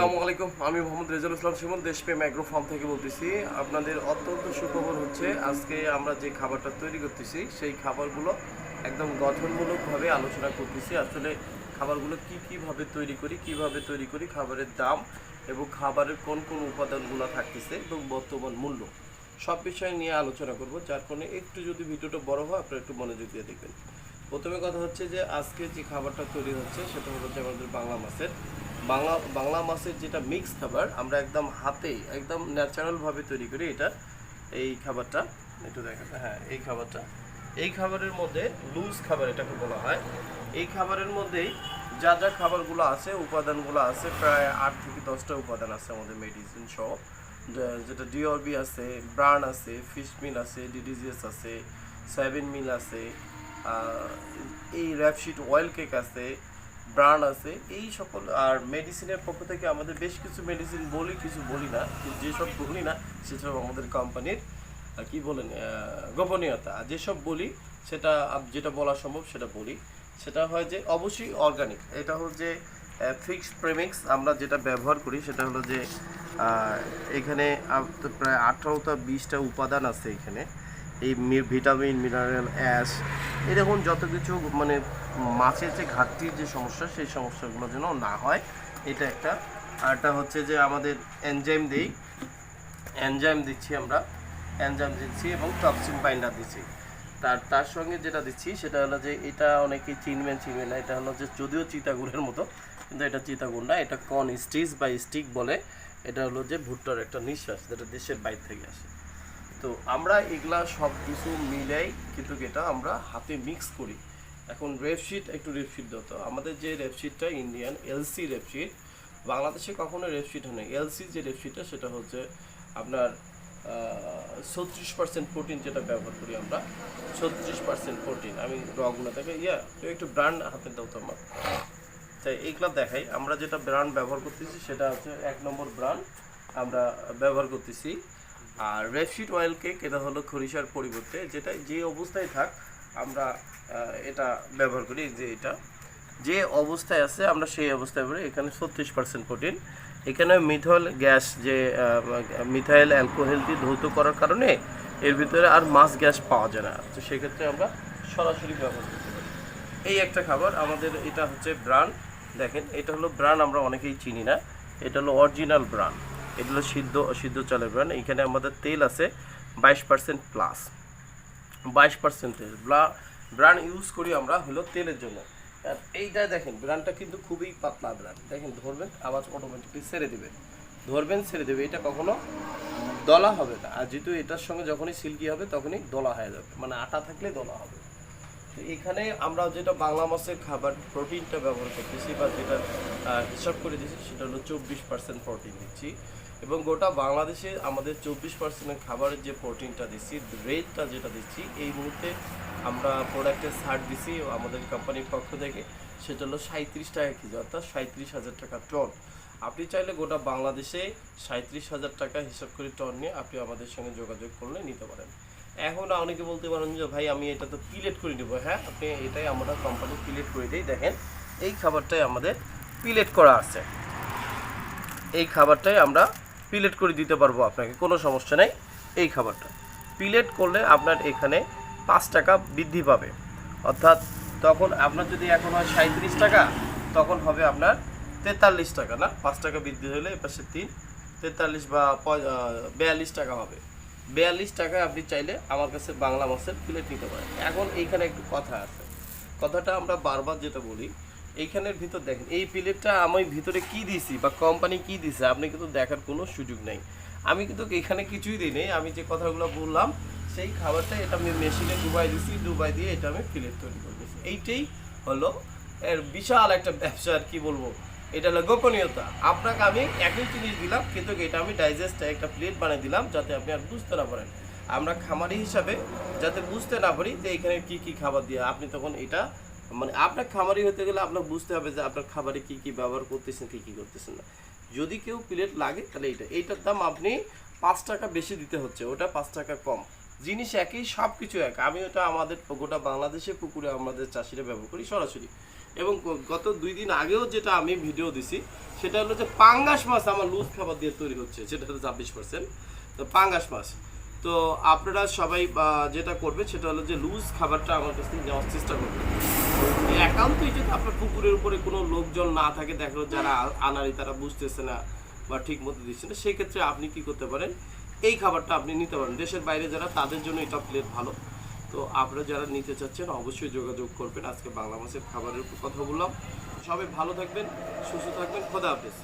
আসসালামু আলাইকুম। আমি মোহাম্মদ রেজাল ইসলাম সুমন, দেশপ্রেম অ্যাগ্রো ফার্ম থেকে বলতেছি। আপনাদের অত্যন্ত সুখবর হচ্ছে, আজকে আমরা যে খাবারটা তৈরি করতেছি, সেই খাবারগুলো একদম গঠনমূলকভাবে আলোচনা করতেছি। আসলে খাবারগুলো কি কীভাবে তৈরি করি, কীভাবে তৈরি করি, খাবারের দাম এবং খাবারের কোন কোন উপাদানগুলো থাকতেছে এবং বর্তমান মূল্য, সব বিষয় নিয়ে আলোচনা করব। যার কারণে একটু যদি ভিডিওটা বড় হয়, আপনারা একটু মনোযোগ দিয়ে দেখবেন। প্রথমে কথা হচ্ছে যে, আজকে যে খাবারটা তৈরি হচ্ছে, সেটা হচ্ছে আমাদের বাংলা মাছের বাংলা বাংলা মাছের যেটা মিক্স খাবার, আমরা একদম হাতে একদম ন্যাচারালভাবে তৈরি করি এটা, এই খাবারটা। একটু দেখেন হ্যাঁ এই খাবারটা। এই খাবারের মধ্যে লুজ খাবার এটাকে বলা হয়। এই খাবারের মধ্যেই যা যা খাবারগুলো আছে, উপাদানগুলো আছে, প্রায় আট থেকে দশটা উপাদান আছে আমাদের মেডিসিন সহ। যেটা ডিওরবি আছে ব্রান আছে ফিশ মিল আছে ডিডিজিএস আছে সয়াবিন মিল আছে এই র্যাপশিট অয়েল কেক আছে ব্রান্ড আছে। এই সকল আর মেডিসিনের পক্ষ থেকে আমাদের বেশ কিছু মেডিসিন বলি, কিছু বলি না। যেসব বলি না সেসব আমাদের কোম্পানির কি বলেন গোপনীয়তা। আর যেসব বলি, সেটা যেটা বলা সম্ভব, সেটা বলি। সেটা হয় যে অবশ্যই অর্গানিক এটা হল যে ফিক্সড প্রেমিক্স আমরা যেটা ব্যবহার করি, সেটা হলো যে এখানে প্রায় আঠারোটা, বিশটা উপাদান আছে এখানে। এই ভিটামিন মিনারেল অ্যাশ এরকম যত কিছু মানে মাছের যে ঘাটতির যে সমস্যা, সেই সমস্যাগুলো যেন না হয়, এটা একটা। আরটা হচ্ছে যে আমাদের এনজাইম দিই। এনজাইম দিচ্ছি আমরা। এনজাইম দিচ্ছি এবং টক্সিন বাইন্ডার দিচ্ছি। তার তার সঙ্গে যেটা দিচ্ছি, সেটা হলো যে এটা অনেকেই চিনবেন চিনবেন না। এটা হলো যে যদিও চিতাগুড়ের মতো, কিন্তু এটা চিতাগুড় না, এটা কন স্টিচ বা স্টিক বলে। এটা হলো যে ভুট্টার একটা নিঃশ্বাস, যেটা দেশের বাইরে থেকে আসে। তো আমরা এগুলা সব কিছু মিলাই কিন্তু এটা আমরা হাতে মিক্স করি। এখন রেপশিট একটু রেপশিট দত আমাদের যে রেপশিটটা ইন্ডিয়ান এলসি রেপশিট বাংলাদেশে কখনো রেপশিট হয় না এলসি যে রেপশিটটা সেটা হচ্ছে আপনার ছত্রিশ পার্সেন্ট প্রোটিন যেটা ব্যবহার করি আমরা, ছত্রিশ পার্সেন্ট প্রোটিন আমি রগুলো থেকে ইয়া একটু ব্র্যান্ড হাতে দাও তো আমার। তাই এইগুলো দেখাই। আমরা যেটা ব্র্যান্ড ব্যবহার করতেছি, সেটা হচ্ছে এক নম্বর ব্র্যান্ড আমরা ব্যবহার করতেছি। আর রেপশিট অয়েল কেক এটা হলো খরিশার পরিবর্তে, যেটা যে অবস্থায় থাক, আমরা এটা ব্যবহার করি যে এটা। যে অবস্থায় আছে, আমরা সেই অবস্থায় বলি, এখানে ছত্রিশ পার্সেন্ট প্রোটিন এখানে মিথল গ্যাস যে মিথাইল অ্যালকোহল দিয়ে ধৌত করার কারণে এর ভিতরে আর মাছ গ্যাস পাওয়া যায় না। তো সেক্ষেত্রে আমরা সরাসরি ব্যবহার করতে পারি। এই একটা খাবার, আমাদের এটা হচ্ছে ব্রান দেখেন, এটা হলো ব্রান আমরা অনেকেই চিনি না। এটা হলো অরিজিনাল ব্রান এটা হলো সিদ্ধ সিদ্ধ চালের ব্রান এখানে আমাদের তেল আছে বাইশ পার্সেন্ট প্লাস বাইশ পার্সেন্টেজ ব্রান ইউজ করি আমরা হলো তেলের জন্য। এইটা দেখেন ব্রানটা কিন্তু খুবই পাতলা ব্রান দেখেন, ধরবেন, আওয়াজ অটোমেটিকলি ছেড়ে দেবে। ধরবেন, ছেড়ে দেবে। এটা কখনো দলা হবে না। আর যেহেতু এটার সঙ্গে যখনই সিল্কি হবে, তখনই দলা হয়ে যাবে। মানে আটা থাকলে দলা হবে। তো এখানে আমরা যেটা বাংলা মাছের খাবার প্রোটিনটা ব্যবহার করতেছি বা যেটা হিসাব করে দিচ্ছি সেটা হলো চব্বিশ পার্সেন্ট প্রোটিন দিচ্ছি। এবং গোটা বাংলাদেশে আমাদের চব্বিশ পার্সেন্টের খাবারের যে প্রোটিনটা দিচ্ছি, রেটটা যেটা দিচ্ছি, এই মুহূর্তে আমরা প্রোডাক্টের ছাড় দিচ্ছি আমাদের কোম্পানির পক্ষ থেকে। সেটা হলো সাঁত্রিশ টাকা কেজি, অর্থাৎ সাঁত্রিশ হাজার টাকা টন আপনি চাইলে গোটা বাংলাদেশে সাঁত্রিশ হাজার টাকা হিসাব করে টন নিয়ে আপনি আমাদের সঙ্গে যোগাযোগ করলে নিতে পারেন। এখন অনেকে বলতে পারেন যে, ভাই, আমি এটা তো পিলেট করে নেব। হ্যাঁ আপনি এটাই আমরা কোম্পানি পিলেট করে দিই। দেখেন, এই খাবারটাই আমাদের পিলেট করা আছে। এই খাবারটাই আমরা পিলেট করে দিতে পারব আপনাকে, কোনো সমস্যা নেই এই খাবারটা। পিলেট করলে আপনার এখানে পাঁচ টাকা বৃদ্ধি পাবে। অর্থাৎ তখন আপনার যদি এখন হয় সাঁত্রিশ টাকা, তখন হবে আপনার তেতাল্লিশ টাকা, না? পাঁচ টাকা বৃদ্ধি হলে এপাশে তিন, তেতাল্লিশ বা বিয়াল্লিশ টাকা হবে। বিয়াল্লিশ টাকায় আপনি চাইলে আমার কাছে বাংলা মাছের প্লেট নিতে পারেন। এখন এইখানে একটু কথা আছে। কথাটা আমরা বারবার যেটা বলি, এইখানের ভিতর দেখেন, এই প্লেটটা আমি ভিতরে কি দিছি বা কোম্পানি কি দিছে আপনি কিন্তু দেখার কোনো সুযোগ নেই। আমি কিন্তু এখানে কিছুই দিই নেই, আমি যে কথাগুলো বললাম, সেই খাবারটা এটা আমি মেশিনে ডুবাই দিছি, ডুবাই দিয়ে এটা আমি প্লেট তৈরি করে দিয়েছি এইটাই হলো এর বিশাল একটা ব্যবসা আর কি বলব। এটা হলো গোপনীয়তা। আপনাকে আমি একই জিনিস দিলাম, কিন্তু এটা আমি ডাইজেস্ট একটা প্লেট বানিয়ে দিলাম যাতে আপনি আর বুঝতে না পারেন। আমরা খামারি হিসাবে যাতে বুঝতে না পারি যে এখানে কি কি খাবার দিয়ে, আপনি তখন এটা মানে আপনার খামারি হতে গেলে আপনার বুঝতে হবে যে আপনার খাবারে কি কি ব্যবহার করতেছেন, কি কি করতেছেন না। যদি কেউ প্লেট লাগে, তাহলে এইটা এইটার দাম আপনি পাঁচ টাকা বেশি দিতে হচ্ছে, ওটা পাঁচ টাকা কম। জিনিস একই সব কিছু এক। আমি ওটা আমাদের গোটা বাংলাদেশে পুকুরে আমাদের চাষিরা ব্যবহার করি সরাসরি। এবং গত দুই দিন আগেও যেটা আমি ভিডিও দিছি, সেটা হলো যে পাঙ্গাস মাছ আমার লুজ খাবার দিয়ে তৈরি হচ্ছে সেটা হলো ছাব্বিশ পার্সেন্ট তো পাঙ্গাস মাছ। তো আপনারা সবাই যেটা করবে সেটা হলো যে লুজ খাবারটা আমার কাছ থেকে নেওয়ার চেষ্টা করবে একান্তই যদি আপনার পুকুরের উপরে কোনো লোকজন না থাকে দেখল যারা আনারি তারা বুঝতেছে না বা ঠিক মতো দিচ্ছে না, সেক্ষেত্রে আপনি কি করতে পারেন? এই খাবারটা আপনি নিতে পারেন। দেশের বাইরে যারা, তাদের জন্য এটা প্লেট ভালো। তো আপনারা যারা নিতে চাচ্ছেন অবশ্যই যোগাযোগ করবেন। আজকে বাংলা মাছের খাবারের উপর কথা বললাম। সবাই ভালো থাকবেন, সুস্থ থাকবেন। খোদা হাফেজ।